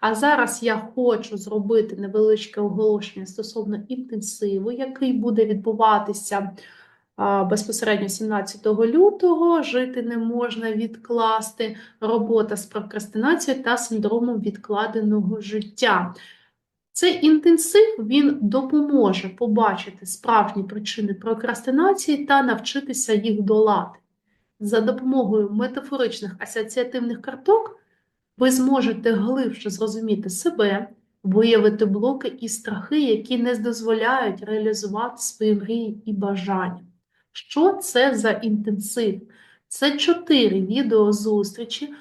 А зараз я хочу зробити невеличке оголошення стосовно інтенсиву, який буде відбуватися безпосередньо 17 лютого. Жити не можна відкласти робота з прокрастинацією та синдромом відкладеного життя. Цей інтенсив він допоможе побачити справжні причини прокрастинації та навчитися їх долати. За допомогою метафоричних асоціативних карток ви зможете глибше зрозуміти себе, виявити блоки і страхи, які не дозволяють реалізувати свої мрії і бажання. Що це за інтенсив? Це чотири відеозустрічі,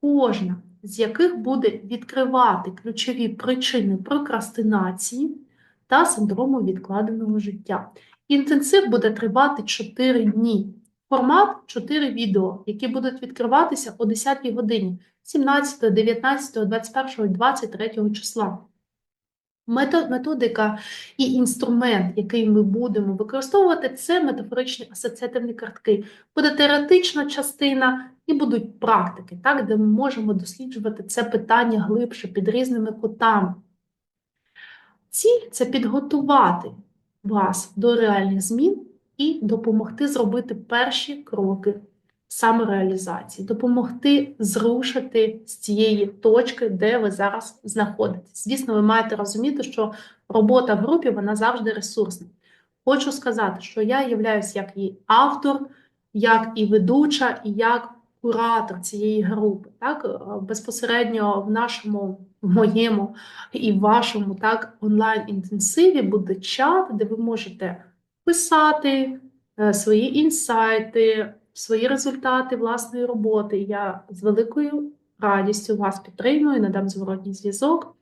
кожна з яких буде відкривати ключові причини прокрастинації та синдрому відкладеного життя. Інтенсив буде тривати 4 дні. Формат 4 відео, які будуть відкриватися о 10 годині 17, 19, 21 і 23 числа. Методика і інструмент, який ми будемо використовувати, це метафоричні асоціативні картки. Буде теоретична частина і будуть практики, так, де ми можемо досліджувати це питання глибше під різними кутами. Ціль це підготувати вас до реальних змін і допомогти зробити перші кроки самореалізації, допомогти зрушити з цієї точки, де ви зараз знаходитесь. Звісно, ви маєте розуміти, що робота в групі вона завжди ресурсна. Хочу сказати, що я являюсь як і автор, як і ведуча, і як куратор цієї групи. Так, безпосередньо в нашому, в моєму і вашому так онлайн-інтенсиві буде чат, де ви можете писати е, свої інсайти, свої результати власної роботи. Я з великою радістю вас підтримую, надам зворотній зв'язок.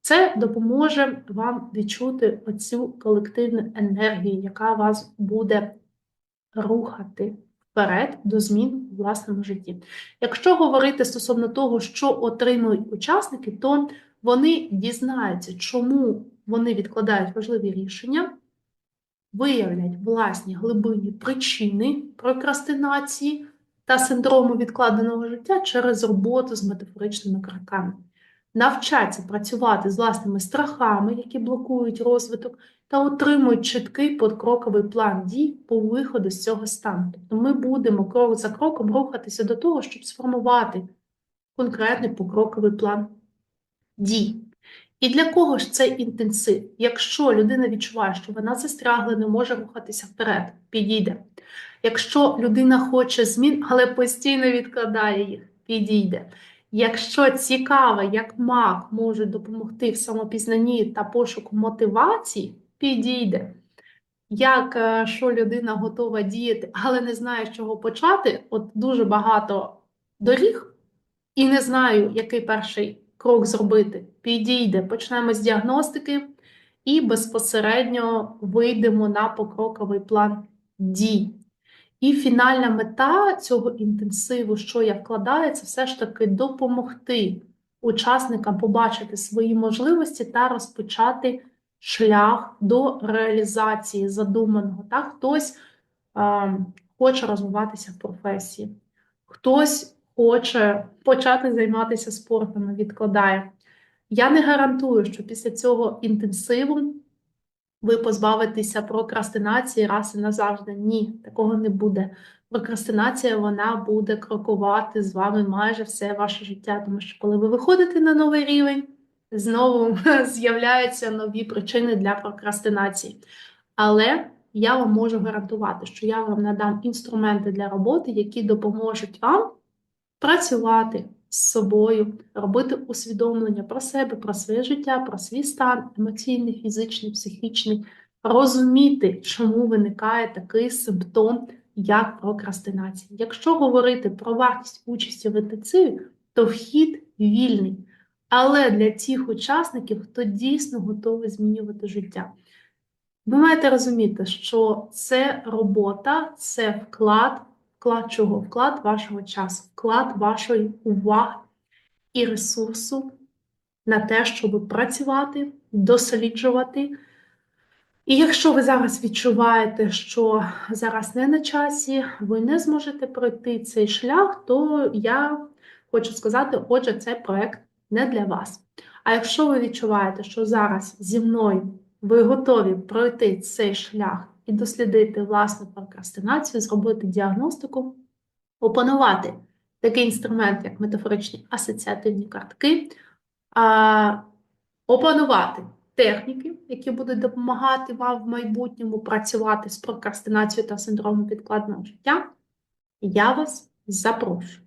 Це допоможе вам відчути оцю колективну енергію, яка вас буде рухати вперед до змін у власному житті. Якщо говорити стосовно того, що отримують учасники, то вони дізнаються, чому вони відкладають важливі рішення, виявлять власні глибинні причини прокрастинації та синдрому відкладеного життя через роботу з метафоричними кроками. Навчаться працювати з власними страхами, які блокують розвиток, та отримують чіткий подкроковий план дій по виходу з цього стану. Тобто ми будемо крок за кроком рухатися до того, щоб сформувати конкретний покроковий план дій. І для кого ж цей інтенсив? Якщо людина відчуває, що вона застрягла, не може рухатися вперед, підійде. Якщо людина хоче змін, але постійно відкладає їх, підійде. Якщо цікава, як маг може допомогти в самопізнанні та пошуку мотивації, підійде. Як е, що людина готова діяти, але не знає, з чого почати, от дуже багато доріг, і не знаю, який перший крок зробити. Підійде, почнемо з діагностики і безпосередньо вийдемо на покроковий план дій. І фінальна мета цього інтенсиву, що я вкладаю, це все ж таки допомогти учасникам побачити свої можливості та розпочати шлях до реалізації задуманого. Так? Хтось е, хоче розвиватися в професії, хтось хоче почати займатися спортом, відкладає. Я не гарантую, що після цього інтенсиву ви позбавитеся прокрастинації раз і назавжди. Ні, такого не буде. Прокрастинація вона буде крокувати з вами майже все ваше життя, тому що коли ви виходите на новий рівень, знову з'являються нові причини для прокрастинації. Але я вам можу гарантувати, що я вам надам інструменти для роботи, які допоможуть вам працювати з собою, робити усвідомлення про себе, про своє життя, про свій стан емоційний, фізичний, психічний, розуміти, чому виникає такий симптом, як прокрастинація. Якщо говорити про вартість участі в інтенсиві, то вхід вільний. Але для тих учасників, хто дійсно готовий змінювати життя. Ви маєте розуміти, що це робота, це вклад, вклад чого? Вклад вашого часу, вклад вашої уваги і ресурсу на те, щоб працювати, досліджувати. І якщо ви зараз відчуваєте, що зараз не на часі, ви не зможете пройти цей шлях, то я хочу сказати, отже, цей проект не для вас. А якщо ви відчуваєте, що зараз зі мною ви готові пройти цей шлях і дослідити власну прокрастинацію, зробити діагностику, опанувати такий інструмент, як метафоричні асоціативні картки, а, опанувати техніки, які будуть допомагати вам в майбутньому працювати з прокрастинацією та синдромом відкладеного життя, я вас запрошую.